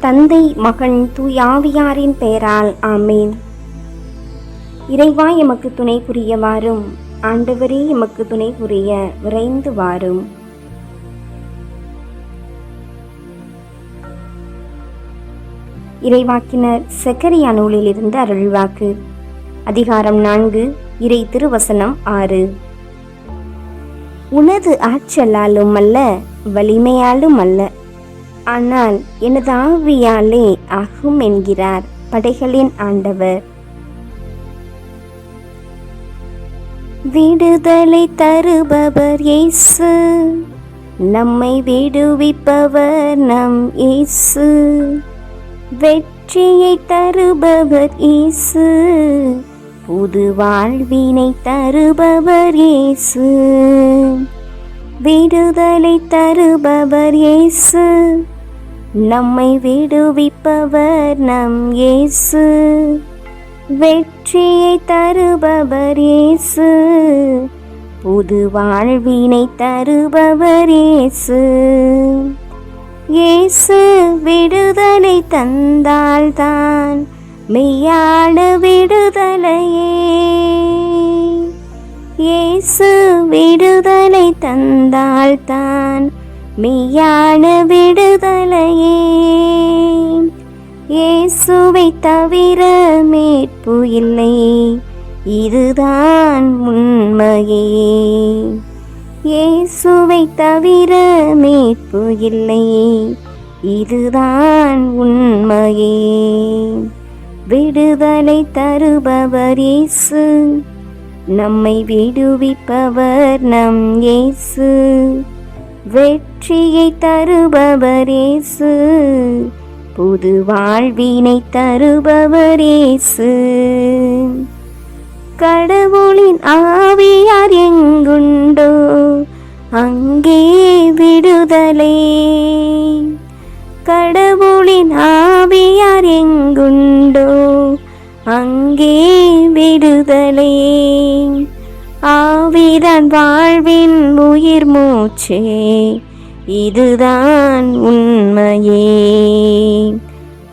தந்தை மகன் தூயாவியாரின் பெயரால் ஆமேன். இறைவா எமக்கு துணை புரிய வாரும் ஆண்டவரே எமக்கு துணை புரிய விரைந்து வாரும். இறைவாக்கினர் செக்கரியா நூலிலிருந்து அருள்வாக்கு. அதிகாரம் நான்கு இறை திருவசனம் ஆறு. உனது ஆற்றலாலும் அல்ல வலிமையாலும் அல்ல. ஆனால் எனது ஆவியாலே ஆகும் என்கிறார் படைகளின் ஆண்டவர். விடுதலை தருபவர் இயேசு நம்மை விடுவிப்பவர் நம் இயேசு. வெற்றியை தருபவர் இயேசு புது வாழ்வினை தருபவர் இயேசு. விடுதலை தருபவர் இயேசு. நம்மை விடுவிப்பவர் நம் இயேசு. வெற்றியை தருபவர் இயேசு. புது வாழ்வினை தருபவர் இயேசு. இயேசு விடுதலை தந்தால்தான் மெய்யான விடுதலையே. இயேசு விடுதலை தந்தால்தான் மெய்யான விடுதலையே. இயேசுவை தவிர மீட்பு இல்லை. இதுதான் உண்மையே. இயேசுவை தவிர மீட்பு இல்லை. இதுதான் உண்மையே. விடுதலை தருபவர் இயேசு. நம்மை விடுவிப்பவர் நம் இயேசு. வெற்றியை தருபவர் இயேசு. புது வாழ்வினை தருபவர் இயேசு. கடவுளின் ஆவியார் எங்குண்டோ அங்கே விடுதலே. கடவுளின் ஆவியார் எங்குண்டோ அங்கே விடுதலே. ஆவிதான் வாழ்வின் உயிர் மூச்சே இதுதான் உண்மையே.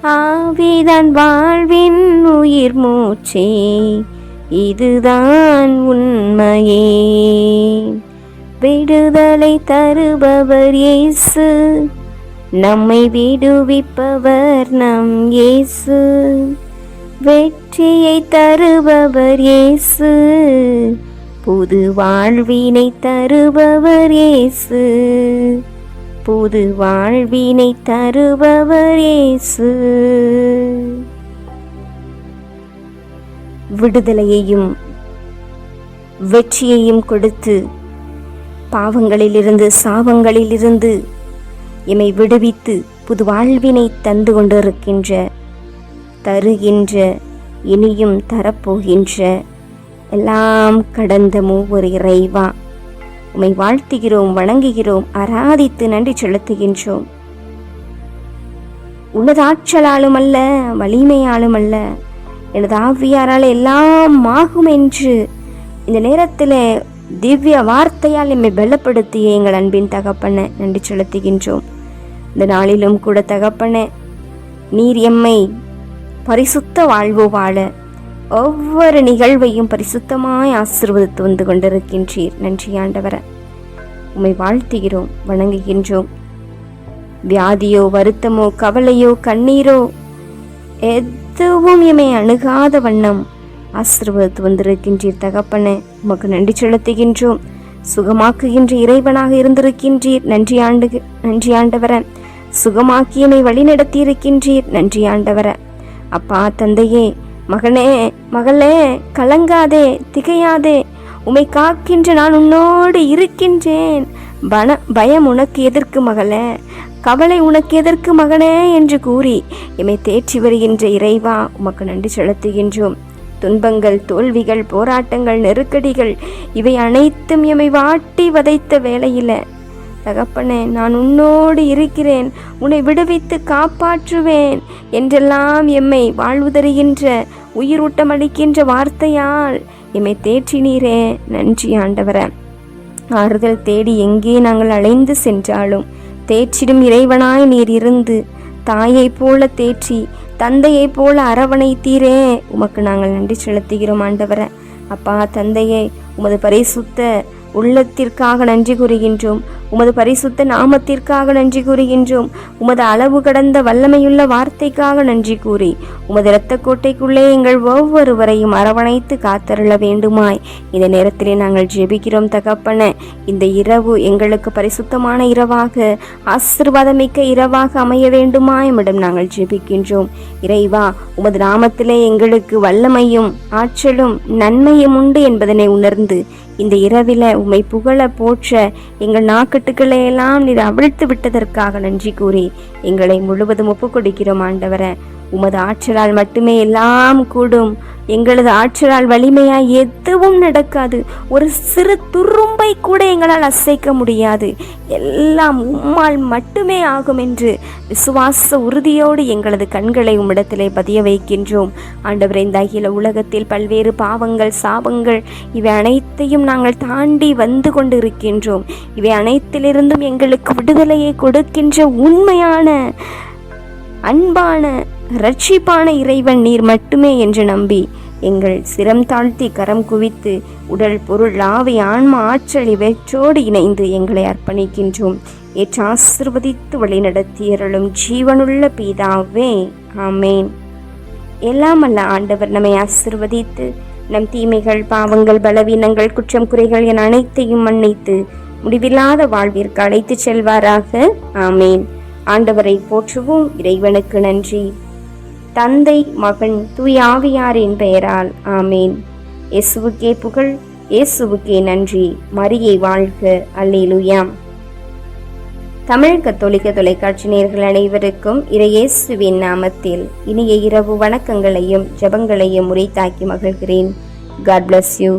ஆவிதான் வாழ்வின் உயிர் மூச்சே இதுதான் உண்மையே. விடுதலை தருபவர் இயேசு நம்மை விடுவிப்பவர் நம் இயேசு. வெற்றியை தருபவர் இயேசு. புது வாழ்வினை தருபவர் இயேசு. புது வாழ்வினை தருபவர் இயேசு. விடுதலையையும் வெற்றியையும் கொடுத்து பாவங்களிலிருந்து சாபங்களிலிருந்து எம்மை விடுவித்து புது வாழ்வினை தந்து கொண்டிருக்கின்ற தருகின்ற இனியும் தரப்போகின்ற எல்லாம் கடந்த மூவர் இறைவா. உம்மை வாழ்த்துகிறோம் வணங்குகிறோம் ஆராதித்து நன்றி செலுத்துகின்றோம். உனதாற்றலாலும் அல்ல வலிமையாலும் அல்ல எனது ஆவியாரால் எல்லாம் ஆகும் என்று இந்த நேரத்தில் திவ்ய வார்த்தையால் எம்மை பலப்படுத்திய எங்கள் அன்பின் தகப்பனை நன்றி செலுத்துகின்றோம். இந்த நாளிலும் கூட தகப்பன நீர் எம்மை பரிசுத்த வாழ்வு வாழ ஒவ்வொரு நிகழ்வையும் பரிசுத்தமாய் ஆசிர்வதித்து வந்து கொண்டிருக்கின்றீர். நன்றி ஆண்டவர. உம்மை வாழ்த்துகிறோம் வணங்குகின்றோம். வியாதியோ வருத்தமோ கவலையோ கண்ணீரோ எதுவும் எம்மை அணுகாத வண்ணம் ஆசிர்வதித்து வந்திருக்கின்றீர். தகப்பனே உமக்கு நன்றி செலுத்துகின்றோம். சுகமாக்குகின்ற இறைவனாக இருந்திருக்கின்றீர். நன்றி ஆண்டு நன்றி ஆண்டவர. சுகமாக்கியமை வழி நடத்தியிருக்கின்றீர் நன்றி ஆண்டவர. அப்பா தந்தையே மகனே மகளே கலங்காதே திகையாதே. உமை காக்கின்ற நான் உன்னோடு இருக்கின்றேன். பண பயம் உனக்கு எதற்கு மகளே? கவலை உனக்கு எதற்கு மகனே என்று கூறி எம்மை தேற்றி வருகின்ற இறைவா உமக்கு நன்றி செலுத்துகின்றோம். துன்பங்கள் தோல்விகள் போராட்டங்கள் நெருக்கடிகள் இவை அனைத்தும் எம்மை வாட்டி வதைத்த வேளையில் தகப்பனே நான் உன்னோடு இருக்கிறேன். உன்னை விடுவித்து காப்பாற்றுவேன் என்றெல்லாம் எம்மை வாழ்வு தருகின்ற உயிரூட்டம் அளிக்கின்ற வார்த்தையால் எம்மை தேற்றினீரே. நன்றி ஆண்டவர. ஆறுதல் தேடி எங்கே நாங்கள் அலைந்து சென்றாலும் தேற்றிடும் இறைவனாய் நீர் இருந்து தாயைப் போல தேற்றி தந்தையைப் போல அரவணைத்தீரே. உமக்கு நாங்கள் நன்றி செலுத்துகிறோம் ஆண்டவர. அப்பா தந்தையை உமது பரிசுத்த உள்ளத்திற்காக நன்றி கூறுகின்றோம். உமது பரிசுத்த நாமத்திற்காக நன்றி கூறுகின்றோம். உமது அளவு கடந்த வல்லமையுள்ள வார்த்தைக்காக நன்றி கூறி உமது இரத்த கோட்டைக்குள்ளே எங்கள் ஒவ்வொருவரையும் அரவணைத்து காத்தருள வேண்டுமாய். இந்த நேரத்திலே நாங்கள் ஜெபிக்கிறோம் தகப்பன. இந்த இரவு எங்களுக்கு பரிசுத்தமான இரவாக ஆசிர்வாதமிக்க இரவாக அமைய வேண்டுமா எம்மிடம் நாங்கள் ஜெபிக்கின்றோம். இறைவா உமது நாமத்திலே எங்களுக்கு வல்லமையும் ஆற்றலும் நன்மையும் உண்டு என்பதனை உணர்ந்து இந்த இரவில உம்மை புகழ போற்ற எங்கள் நாக்கட்டுக்களையெல்லாம் நீர் அவிழ்த்து விட்டதற்காக நன்றி கூறி எங்களை முழுவதும் ஒப்புக் கொடுக்கிறோம் ஆண்டவரை. உமது ஆற்றலால் மட்டுமே எல்லாம் கூடும். எங்களது ஆற்றலால் வலிமையாய் எதுவும் நடக்காது. ஒரு சிறு துரும்பை கூட எங்களால் அசைக்க முடியாது. எல்லாம் உம்மால் மட்டுமே ஆகும் என்று விசுவாச உறுதியோடு எங்களது கண்களை உம்மிடத்திலே பதிய வைக்கின்றோம். ஆண்டவரே இந்த அகில உலகத்தில் பல்வேறு பாவங்கள் சாபங்கள் இவை அனைத்தையும் நாங்கள் தாண்டி வந்து கொண்டிருக்கின்றோம். இவை அனைத்திலிருந்தும் எங்களுக்கு விடுதலையை கொடுக்கின்ற உண்மையான அன்பான ரட்சிப்பான இறைவன் நீர் மட்டுமே என்று நம்பி எங்கள் சிரம் தாழ்த்தி கரம் குவித்து உடல் பொருள் ஆவி ஆன்மா ஆற்றல் இவற்றோடு இணைந்து எங்களை அர்ப்பணிக்கின்றோம். ஏற்று ஆசிர்வதித்து வழிநடத்தியருளும் ஜீவனுள்ள பீதாவே ஆமேன். எல்லாம் அல்ல ஆண்டவர் நம்மை ஆசிர்வதித்து நம் தீமைகள் பாவங்கள் பலவீனங்கள் குற்றம் குறைகள் என அனைத்தையும் மன்னித்து முடிவில்லாத வாழ்விற்கு அழைத்துச் செல்வாராக ஆமேன். ஆண்டவரை போற்றுவோம். இறைவனுக்கு நன்றி. தந்தை மகன் தூய் ஆவியாரின் பெயரால். ஆமேன். இயேசுவுக்கே புகழ் இயேசுவுக்கே நன்றி. மரியை வாழ்க. அல்லேலுயாம் தமிழ் கத்தோலிக்க தொலைக்காட்சி நேர்கள் அனைவருக்கும் இறையேசுவின் நாமத்தில் இனிய இரவு வணக்கங்களையும் ஜெபங்களையும் உரைத்தாக்கி மகிழ்கிறேன். God bless you